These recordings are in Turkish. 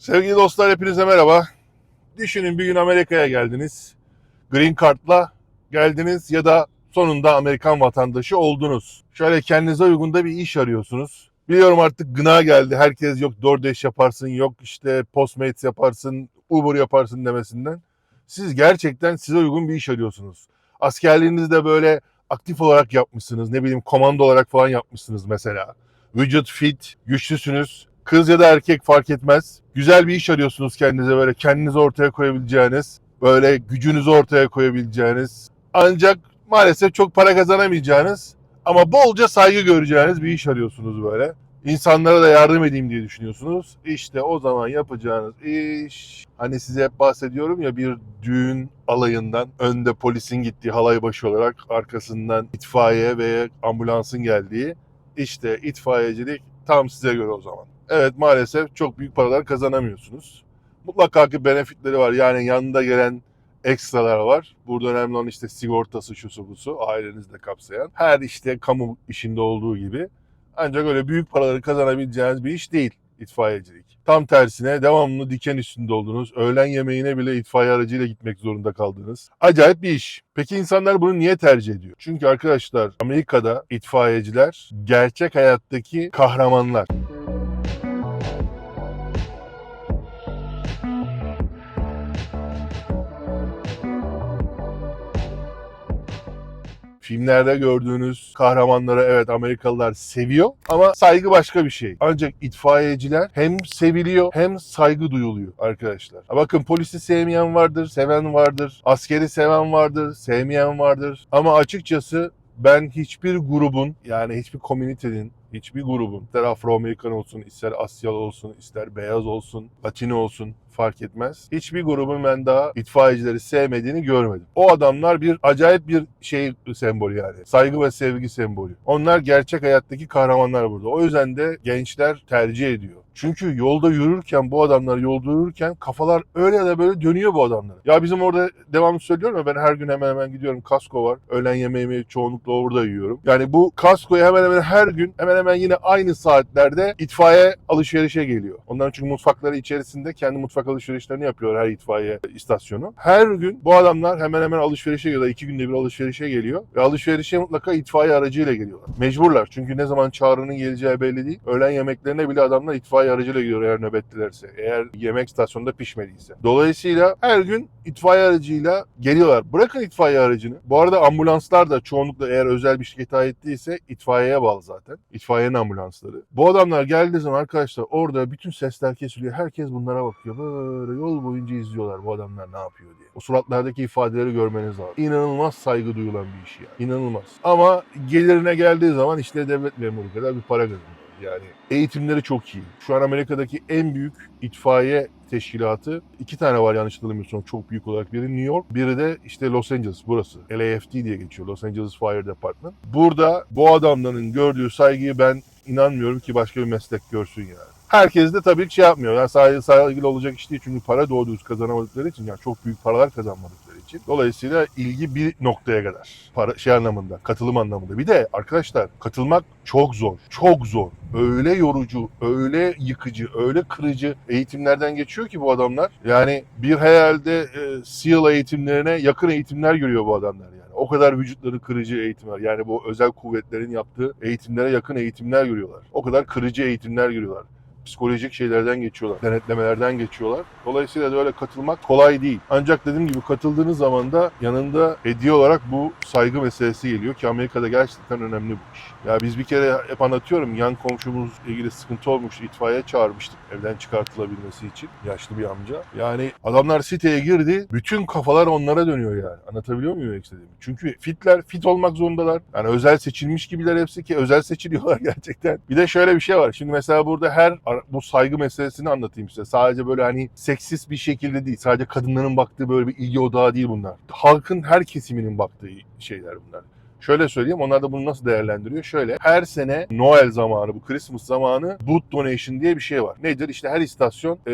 Sevgili dostlar hepinize merhaba. Düşünün bir gün Amerika'ya geldiniz. Green Card'la geldiniz ya da sonunda Amerikan vatandaşı oldunuz. Şöyle kendinize uygun da bir iş arıyorsunuz. Biliyorum artık gına geldi. Herkes yok DoorDash yaparsın, yok işte Postmates yaparsın, Uber yaparsın demesinden. Siz gerçekten size uygun bir iş arıyorsunuz. Askerliğinizi de böyle aktif olarak yapmışsınız. Ne bileyim komando olarak falan yapmışsınız mesela. Vücut fit, güçlüsünüz. Kız ya da erkek fark etmez. Güzel bir iş arıyorsunuz kendinize böyle kendinizi ortaya koyabileceğiniz, böyle gücünüzü ortaya koyabileceğiniz. Ancak maalesef çok para kazanamayacağınız ama bolca saygı göreceğiniz bir iş arıyorsunuz böyle. İnsanlara da yardım edeyim diye düşünüyorsunuz. İşte o zaman yapacağınız iş hani size hep bahsediyorum ya bir düğün alayından önde polisin gittiği halay başı olarak arkasından itfaiye ve ambulansın geldiği işte itfaiyecilik tam size göre o zaman. Evet maalesef çok büyük paralar kazanamıyorsunuz. Mutlaka ki benefitleri var. Yani yanında gelen ekstralar var. Burada önemli olan işte sigortası, şusu busu, ailenizi de kapsayan. Her işte kamu işinde olduğu gibi. Ancak öyle büyük paraları kazanabileceğiniz bir iş değil itfaiyecilik. Tam tersine devamlı diken üstünde oldunuz. Öğlen yemeğine bile itfaiye aracıyla gitmek zorunda kaldınız. Acayip bir iş. Peki insanlar bunu niye tercih ediyor? Çünkü arkadaşlar Amerika'da itfaiyeciler gerçek hayattaki kahramanlar. Filmlerde gördüğünüz kahramanları evet Amerikalılar seviyor ama saygı başka bir şey. Ancak itfaiyeciler hem seviliyor hem saygı duyuluyor arkadaşlar. Bakın polisi sevmeyen vardır, seven vardır. Askeri seven vardır, sevmeyen vardır. Ama açıkçası ben hiçbir grubun yani hiçbir komünitenin hiçbir grubun ister Afro-Amerikan olsun, ister Asyalı olsun, ister beyaz olsun, Latino olsun fark etmez. Hiçbir grubun ben daha itfaiyecileri sevmediğini görmedim. O adamlar bir acayip bir şey sembolü yani. Saygı ve sevgi sembolü. Onlar gerçek hayattaki kahramanlar burada. O yüzden de gençler tercih ediyor. Çünkü yolda yürürken bu adamlar yolda yürürken kafalar öyle ya da böyle dönüyor bu adamlar. Ya bizim orada devamlı söylüyorum ya ben her gün hemen hemen gidiyorum kasko var. Öğlen yemeğimi çoğunlukla orada yiyorum. Yani bu kaskoya hemen hemen her gün hemen hemen yine aynı saatlerde itfaiye alışverişe geliyor. Onların çünkü mutfakları içerisinde kendi mutfak alışverişlerini yapıyor her itfaiye istasyonu. Her gün bu adamlar hemen hemen alışverişe geliyor. iki günde bir alışverişe geliyor. Ve alışverişe mutlaka itfaiye aracıyla geliyorlar. Mecburlar. Çünkü ne zaman çağrının geleceği belli değil. Öğlen yemeklerine bile adamlar itfaiye aracıyla gidiyor eğer nöbettilerse. Eğer yemek istasyonunda pişmediyse. Dolayısıyla her gün itfaiye aracıyla geliyorlar. Bırakın itfaiye aracını. Bu arada ambulanslar da çoğunlukla eğer özel bir şirkete ait değilse itfaiyeye bağlı zaten. İtfaiyenin ambulansları. Bu adamlar geldiği zaman arkadaşlar orada bütün sesler kesiliyor. Herkes bunlara bakıyor. Böyle yol boyunca izliyorlar bu adamlar ne yapıyor diye. O suratlardaki ifadeleri görmeniz lazım. İnanılmaz saygı duyulan bir iş yani. İnanılmaz. Ama gelirine geldiği zaman işte devlet memuru kadar bir para kazanıyor. Yani eğitimleri çok iyi. Şu an Amerika'daki en büyük itfaiye teşkilatı iki tane var yanlış hatırlamıyorsam çok büyük olarak. Biri New York, biri de işte Los Angeles burası. LAFD diye geçiyor. Los Angeles Fire Department. Burada bu adamların gördüğü saygıyı ben inanmıyorum ki başka bir meslek görsün yani. Herkes de tabii ki şey yapmıyor. Yani sadece saygılı olacak iş değil. Çünkü para doğru düz kazanamadıkları için yani çok büyük paralar kazanmadıkları için. Dolayısıyla ilgi bir noktaya kadar. Para şey anlamında, katılım anlamında. Bir de arkadaşlar katılmak çok zor. Çok zor. Öyle yorucu, öyle yıkıcı, öyle kırıcı eğitimlerden geçiyor ki bu adamlar. Yani bir herhalde e, SEAL eğitimlerine yakın eğitimler görüyor bu adamlar yani. O kadar vücutları kırıcı eğitimler. Yani bu özel kuvvetlerin yaptığı eğitimlere yakın eğitimler görüyorlar. O kadar kırıcı eğitimler görüyorlar psikolojik şeylerden geçiyorlar, denetlemelerden geçiyorlar. Dolayısıyla da öyle katılmak kolay değil. Ancak dediğim gibi katıldığınız zaman da yanında hediye olarak bu saygı meselesi geliyor ki Amerika'da gerçekten önemli bu iş. Ya biz bir kere hep anlatıyorum yan komşumuz ilgili sıkıntı olmuştu. itfaiye çağırmıştık evden çıkartılabilmesi için. Yaşlı bir amca. Yani adamlar siteye girdi. Bütün kafalar onlara dönüyor yani. Anlatabiliyor muyum istediğimi? Çünkü fitler fit olmak zorundalar. Yani özel seçilmiş gibiler hepsi ki özel seçiliyorlar gerçekten. Bir de şöyle bir şey var. Şimdi mesela burada her bu saygı meselesini anlatayım size. Sadece böyle hani seksist bir şekilde değil. Sadece kadınların baktığı böyle bir ilgi odağı değil bunlar. Halkın her kesiminin baktığı şeyler bunlar. Şöyle söyleyeyim onlar da bunu nasıl değerlendiriyor? Şöyle her sene Noel zamanı bu Christmas zamanı Boot Donation diye bir şey var. Nedir? İşte her istasyon e,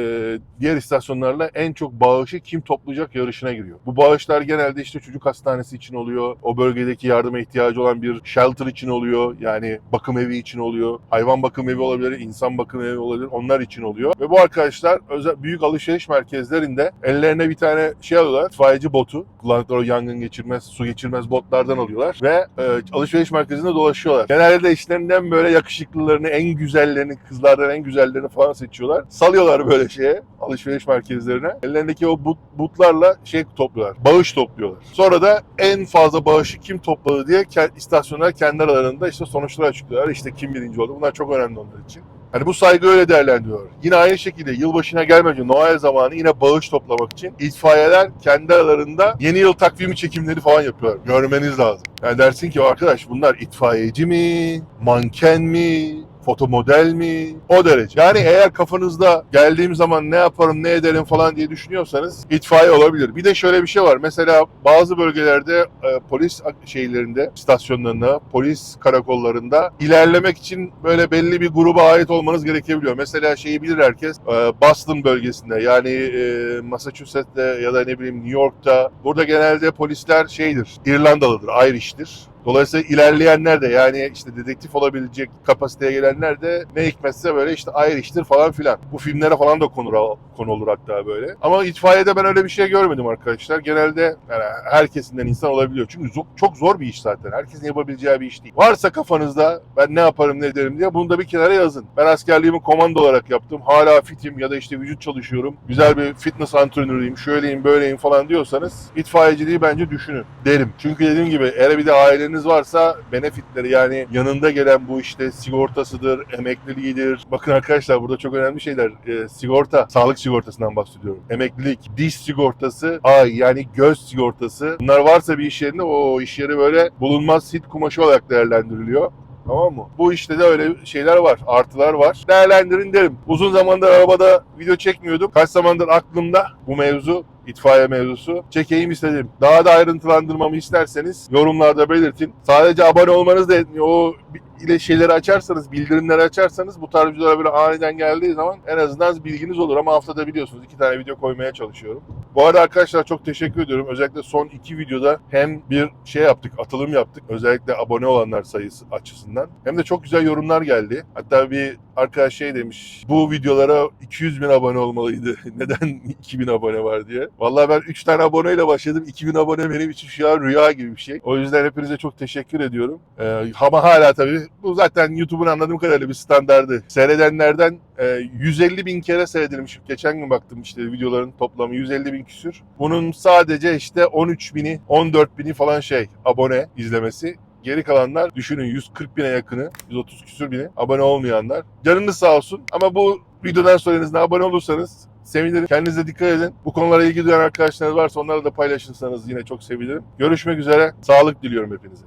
diğer istasyonlarla en çok bağışı kim toplayacak yarışına giriyor. Bu bağışlar genelde işte çocuk hastanesi için oluyor. O bölgedeki yardıma ihtiyacı olan bir shelter için oluyor. Yani bakım evi için oluyor. Hayvan bakım evi olabilir, insan bakım evi olabilir. Onlar için oluyor. Ve bu arkadaşlar özel büyük alışveriş merkezlerinde ellerine bir tane şey alıyorlar. İtfaiyeci botu. Kullandıkları o yangın geçirmez, su geçirmez botlardan alıyorlar. Ve e, alışveriş merkezinde dolaşıyorlar. Genelde de işlerinden böyle yakışıklılarını, en güzellerini, kızlardan en güzellerini falan seçiyorlar. Salıyorlar böyle şeye, alışveriş merkezlerine. Ellerindeki o but, butlarla şey topluyorlar. Bağış topluyorlar. Sonra da en fazla bağışı kim topladı diye istasyonlar kendi aralarında işte sonuçları açıklıyorlar. İşte kim birinci oldu. Bunlar çok önemli onlar için. Hani bu saygı öyle değerlendiriyor. Yine aynı şekilde yılbaşına gelmeden önce Noel zamanı yine bağış toplamak için itfaiyeler kendi aralarında yeni yıl takvimi çekimleri falan yapıyorlar. Görmeniz lazım. Yani dersin ki arkadaş bunlar itfaiyeci mi, manken mi, fotomodel mi? O derece. Yani eğer kafanızda geldiğim zaman ne yaparım, ne ederim falan diye düşünüyorsanız itfaiye olabilir. Bir de şöyle bir şey var. Mesela bazı bölgelerde e, polis şeylerinde, istasyonlarında, polis karakollarında ilerlemek için böyle belli bir gruba ait olmanız gerekebiliyor. Mesela şeyi bilir herkes. e, Boston bölgesinde yani e, Massachusetts'te ya da ne bileyim New York'ta burada genelde polisler şeydir. İrlandalıdır, Irish'tir. Dolayısıyla ilerleyenler de yani işte dedektif olabilecek kapasiteye gelenler de ne hikmetse böyle işte Irish'tir falan filan. Bu filmlere falan da konu, konu olur hatta böyle. Ama itfaiyede ben öyle bir şey görmedim arkadaşlar. Genelde yani herkesinden insan olabiliyor. Çünkü çok zor bir iş zaten. Herkesin yapabileceği bir iş değil. Varsa kafanızda ben ne yaparım ne ederim diye bunu da bir kenara yazın. Ben askerliğimi komando olarak yaptım. Hala fitim ya da işte vücut çalışıyorum. Güzel bir fitness antrenörüyüm. Şöyleyim böyleyim falan diyorsanız itfaiyeciliği bence düşünün derim. Çünkü dediğim gibi eğer bir de aileniz varsa benefitleri yani yanında gelen bu işte sigortasıdır, emekliliğidir. Bakın arkadaşlar burada çok önemli şeyler. Ee, sigorta, sağlık sigortasından bahsediyorum. Emeklilik, diş sigortası, ay yani göz sigortası. Bunlar varsa bir iş yerinde o iş yeri böyle bulunmaz hit kumaşı olarak değerlendiriliyor. Tamam mı? Bu işte de öyle şeyler var. Artılar var. Değerlendirin derim. Uzun zamandır arabada video çekmiyordum. Kaç zamandır aklımda bu mevzu itfaiye mevzusu. Çekeyim istedim. Daha da ayrıntılandırmamı isterseniz yorumlarda belirtin. Sadece abone olmanız da yetmiyor. O ile şeyleri açarsanız, bildirimleri açarsanız bu tarz videolar böyle aniden geldiği zaman en azından bilginiz olur. Ama haftada biliyorsunuz iki tane video koymaya çalışıyorum. Bu arada arkadaşlar çok teşekkür ediyorum. Özellikle son iki videoda hem bir şey yaptık, atılım yaptık. Özellikle abone olanlar sayısı açısından. Hem de çok güzel yorumlar geldi. Hatta bir arkadaş şey demiş. Bu videolara 200 bin abone olmalıydı. Neden 2000 abone var diye. Vallahi ben 3 tane aboneyle başladım. 2000 abone benim için şu an rüya gibi bir şey. O yüzden hepinize çok teşekkür ediyorum. Ee, ama hala tabii bu zaten YouTube'un anladığım kadarıyla bir standardı. Seyredenlerden e, 150 bin kere seyredilmiş. Geçen gün baktım işte videoların toplamı 150 bin küsür. Bunun sadece işte 13 bini, 14 bini falan şey abone izlemesi. Geri kalanlar düşünün 140 bine yakını, 130 küsür bini abone olmayanlar. Canınız sağ olsun ama bu videodan sonra en abone olursanız sevinirim. Kendinize dikkat edin. Bu konulara ilgi duyan arkadaşlarınız varsa onlarla da paylaşırsanız yine çok sevinirim. Görüşmek üzere. Sağlık diliyorum hepinize.